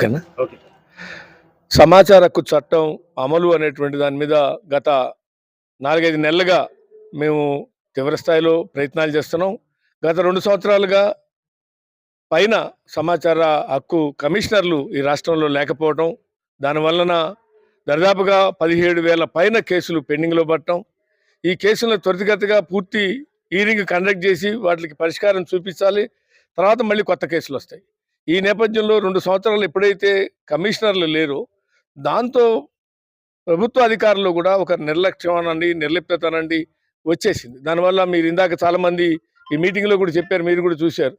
ఓకేనా? ఓకే. సమాచార హక్కు చట్టం అమలు అనేటువంటి దాని మీద గత నాలుగైదు నెలలుగా మేము తీవ్ర స్థాయిలో ప్రయత్నాలు చేస్తున్నాం. గత రెండు సంవత్సరాలుగా పైన సమాచార హక్కు కమిషనర్లు ఈ రాష్ట్రంలో లేకపోవడం దానివలన దరిదాపుగా పదిహేడు వేల పైన కేసులు పెండింగ్లో పడటం. ఈ కేసులను త్వరితగతిగా పూర్తి హీరింగ్ కండక్ట్ చేసి వాటికి పరిష్కారం చూపించాలి. తర్వాత మళ్ళీ కొత్త కేసులు వస్తాయి. ఈ నేపథ్యంలో రెండు సంవత్సరాలు ఎప్పుడైతే కమిషనర్లు లేరో దాంతో ప్రభుత్వ అధికారులు కూడా ఒక నిర్లక్ష్యం అనండి నిర్లిప్తత అనండి వచ్చేసింది. దానివల్ల మీరు ఇందాక చాలామంది ఈ మీటింగ్లో కూడా చెప్పారు మీరు కూడా చూశారు.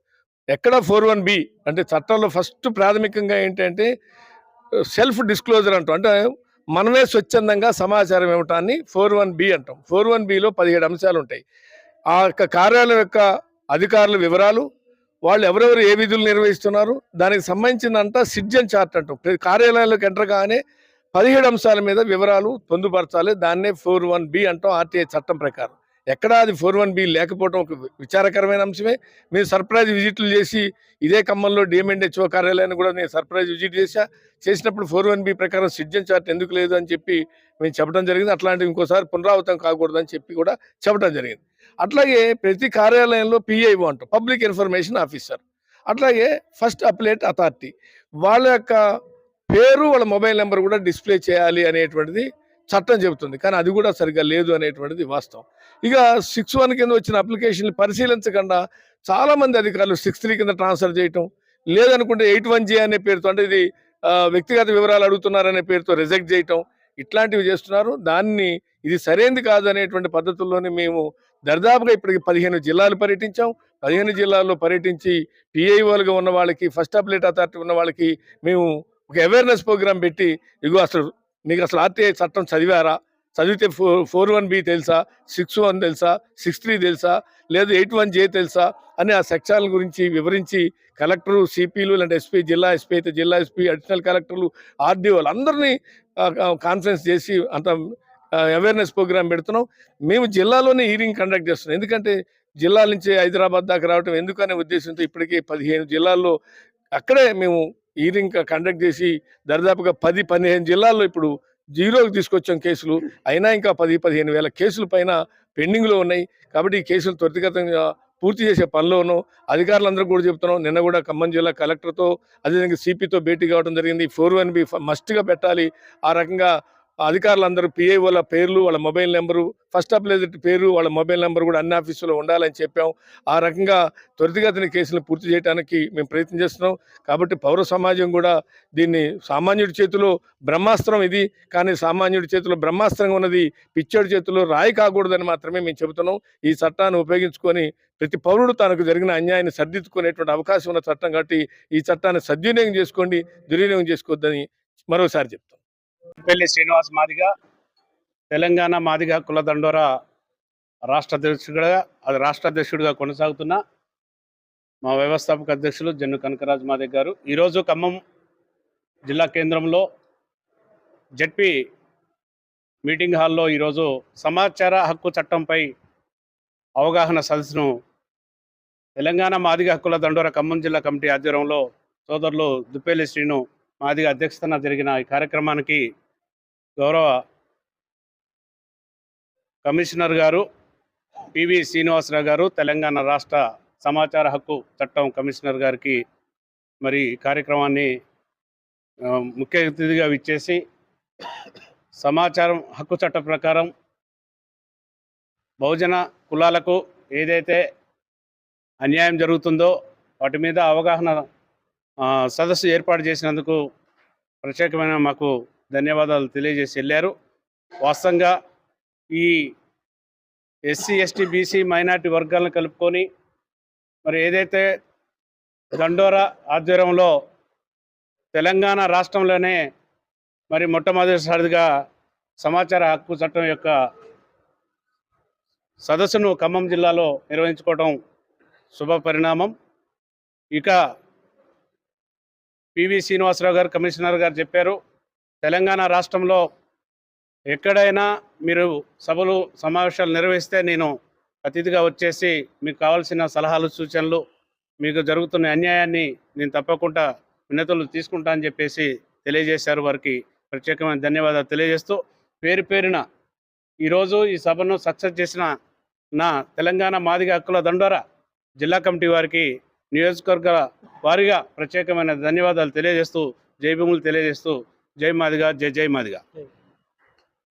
ఎక్కడ ఫోర్ వన్ బి అంటే చట్టంలో ఫస్ట్ ప్రాథమికంగా ఏంటంటే సెల్ఫ్ డిస్క్లోజర్ అంటాం. అంటే మనమే స్వచ్ఛందంగా సమాచారం ఇవ్వటాన్ని ఫోర్ వన్ బి అంటాం. ఫోర్ వన్ బిలో పదిహేడు అంశాలు ఉంటాయి ఆ యొక్క కార్యాలయం యొక్క అధికారుల వివరాలు వాళ్ళు ఎవరెవరు ఏ విధులు నిర్వహిస్తున్నారు? దానికి సంబంధించినంత సిడ్జన్ చార్ట్ అంటాం. ప్రతి కార్యాలయంలోకి ఎంటర్ కాగానే పదిహేడు అంశాల మీద వివరాలు పొందుపరచాలి. దాన్నే ఫోర్ వన్ బి అంటాం ఆర్టీఐ చట్టం ప్రకారం. ఎక్కడ అది ఫోర్ వన్ బి లేకపోవడం ఒక విచారకరమైన అంశమే. మీరు సర్ప్రైజ్ విజిట్లు చేసి ఇదే ఖమ్మంలో డిఎంఎండ్హెచ్ఓ కార్యాలయాన్ని కూడా నేను సర్ప్రైజ్ విజిట్ చేశా. చేసినప్పుడు ఫోర్ వన్ బి ప్రకారం సిటిజన్ చార్ట్ ఎందుకు లేదు అని చెప్పి మేము చెప్పడం జరిగింది. అట్లాంటివి ఇంకోసారి పునరావృతం కాకూడదని చెప్పి కూడా చెప్పడం జరిగింది. అట్లాగే ప్రతి కార్యాలయంలో పిఐఓ అంటాం పబ్లిక్ ఇన్ఫర్మేషన్ ఆఫీసర్. అట్లాగే ఫస్ట్ అప్లేట్ అథారిటీ. వాళ్ళ యొక్క పేరు వాళ్ళ మొబైల్ నెంబర్ కూడా డిస్ప్లే చేయాలి అనేటువంటిది చట్టం చెబుతుంది. కానీ అది కూడా సరిగ్గా లేదు అనేటువంటిది వాస్తవం. ఇక సిక్స్ వన్ కింద వచ్చిన అప్లికేషన్లు పరిశీలించకుండా చాలామంది అధికారులు సిక్స్ త్రీ కింద ట్రాన్స్ఫర్ చేయటం లేదనుకుంటే ఎయిట్ వన్ జే అనే పేరుతో అంటే ఇది వ్యక్తిగత వివరాలు అడుగుతున్నారనే పేరుతో రిజెక్ట్ చేయటం ఇట్లాంటివి చేస్తున్నారు. దాన్ని ఇది సరైనది కాదు అనేటువంటి పద్ధతుల్లోనే మేము దర్దాపుగా ఇప్పటికి పదిహేను జిల్లాలు పర్యటించాం. పదిహేను జిల్లాల్లో పర్యటించి పిఐఓలుగా ఉన్న వాళ్ళకి ఫస్ట్ అప్లేట్ అథారిటీ ఉన్న వాళ్ళకి మేము ఒక అవేర్నెస్ ప్రోగ్రామ్ పెట్టి ఇగో అసలు నీకు అసలు ఆర్టీఐ చట్టం చదివారా? చదివితే ఫోర్ ఫోర్ వన్ బి తెలుసా? సిక్స్ వన్ తెలుసా? సిక్స్ త్రీ తెలుసా? లేదు ఎయిట్ వన్ జే తెలుసా? అని ఆ సెక్షన్ల గురించి వివరించి కలెక్టరు సిపిలు లేదంటే ఎస్పీ జిల్లా ఎస్పీ అయితే జిల్లా ఎస్పీ అడిషనల్ కలెక్టర్లు ఆర్డీఓలు అందరినీ కాన్ఫరెన్స్ చేసి అంత అవేర్నెస్ ప్రోగ్రామ్ పెడుతున్నాం. మేము జిల్లాలోనే హీరింగ్ కండక్ట్ చేస్తున్నాం. ఎందుకంటే జిల్లాల నుంచి హైదరాబాద్ దాకా రావడం ఎందుకనే ఉద్దేశంతో ఇప్పటికే పదిహేను జిల్లాల్లో అక్కడే మేము హీరింగ్ కండక్ట్ చేసి దరిదాపుగా పది పదిహేను జిల్లాల్లో ఇప్పుడు జీరోకి తీసుకొచ్చాం కేసులు. అయినా ఇంకా పది పదిహేను వేల కేసుల పైన పెండింగ్లో ఉన్నాయి. కాబట్టి ఈ కేసులు త్వరితగతంగా పూర్తి చేసే పనిలోనూ అధికారులందరూ కూడా చెప్తున్నాం. నిన్న కూడా ఖమ్మం జిల్లా కలెక్టర్తో అదేవిధంగా సిపితో భేటీ కావడం జరిగింది. ఫోర్ వన్ బి మస్ట్గా పెట్టాలి. ఆ రకంగా అధికారులందరూ పిఐఓల పేర్లు వాళ్ళ మొబైల్ నెంబరు ఫస్ట్ అప్లైజర్ పేరు వాళ్ళ మొబైల్ నెంబర్ కూడా అన్ని ఆఫీసులో ఉండాలని చెప్పాం. ఆ రకంగా త్వరితగతిన కేసులు పూర్తి చేయడానికి మేము ప్రయత్నం చేస్తున్నాం. కాబట్టి పౌర సమాజం కూడా దీన్ని సామాన్యుడి చేతిలో బ్రహ్మాస్త్రం ఇది. కానీ సామాన్యుడి చేతిలో బ్రహ్మాస్త్రంగా ఉన్నది పిచ్చోడి చేతిలో రాయి కాకూడదని మాత్రమే మేము చెబుతున్నాం. ఈ చట్టాన్ని ఉపయోగించుకొని ప్రతి పౌరుడు తనకు జరిగిన అన్యాయాన్ని సర్దిద్దుకునేటువంటి అవకాశం ఉన్న చట్టం కాబట్టి ఈ చట్టాన్ని సద్వినియోగం చేసుకోండి దుర్వినియోగం చేసుకోవద్దని మరోసారి చెప్తాం పెళ్ళి శ్రీనివాస్ మాదిగ తెలంగాణ మాదిగ కుల దండోరా రాష్ట్ర అధ్యక్షుడిగా అది రాష్ట్ర అధ్యక్షుడిగా కొనసాగుతున్న మా వ్యవస్థాపక అధ్యక్షులు జన్ను కనకరాజ్ మాదిగ గారు. ఈరోజు ఖమ్మం జిల్లా కేంద్రంలో జడ్పీ మీటింగ్ హాల్లో ఈరోజు సమాచార హక్కు చట్టంపై అవగాహన సదస్సును తెలంగాణ మాదిగ హక్కుల దండోర ఖమ్మం జిల్లా కమిటీ ఆధ్వర్యంలో సోదరులు దుప్పేలి శ్రీను మాదిగ అధ్యక్షతన జరిగిన ఈ కార్యక్రమానికి గౌరవ కమిషనర్ గారు పివి శ్రీనివాసరావు గారు తెలంగాణ రాష్ట్ర సమాచార హక్కు చట్టం కమిషనర్ గారికి మరి ఈ కార్యక్రమాన్ని ముఖ్య అతిథిగా విచ్చేసి సమాచారం హక్కు చట్ట ప్రకారం బహుజన కులాలకు ఏదైతే అన్యాయం జరుగుతుందో వాటి మీద అవగాహన సదస్సు ఏర్పాటు చేసినందుకు ప్రత్యేకమైన మాకు ధన్యవాదాలు తెలియజేసి వెళ్ళారు. వాస్తవంగా ఈ ఎస్సీ ఎస్టీ బీసీ మైనార్టీ వర్గాలను కలుపుకొని మరి ఏదైతే దండోరా ఆధ్వర్యంలో తెలంగాణ రాష్ట్రంలోనే మరి మొట్టమొదటిసారిగా సమాచార హక్కు చట్టం యొక్క సదస్సును ఖమ్మం జిల్లాలో నిర్వహించుకోవడం శుభ పరిణామం ఇక పివి శ్రీనివాసరావు గారు కమిషనర్ గారు చెప్పారు తెలంగాణ రాష్ట్రంలో ఎక్కడైనా మీరు సభలు సమావేశాలు నిర్వహిస్తే నేను అతిథిగా వచ్చేసి మీకు కావాల్సిన సలహాలు సూచనలు మీకు జరుగుతున్న అన్యాయాన్ని నేను తప్పకుండా వినతులు తీసుకుంటా అని చెప్పేసి తెలియజేశారు. వారికి ప్రత్యేకమైన ధన్యవాదాలు తెలియజేస్తూ పేరు పేరున ఈరోజు ఈ సభను సక్సెస్ చేసిన నా తెలంగాణ మాదిగ హక్కుల దండోరా జిల్లా కమిటీ వారికి నియోజకవర్గ వారిగా ప్రత్యేకమైన ధన్యవాదాలు తెలియజేస్తూ జైభూములు తెలియజేస్తూ జై మాదిగా జై జై మాదిగా.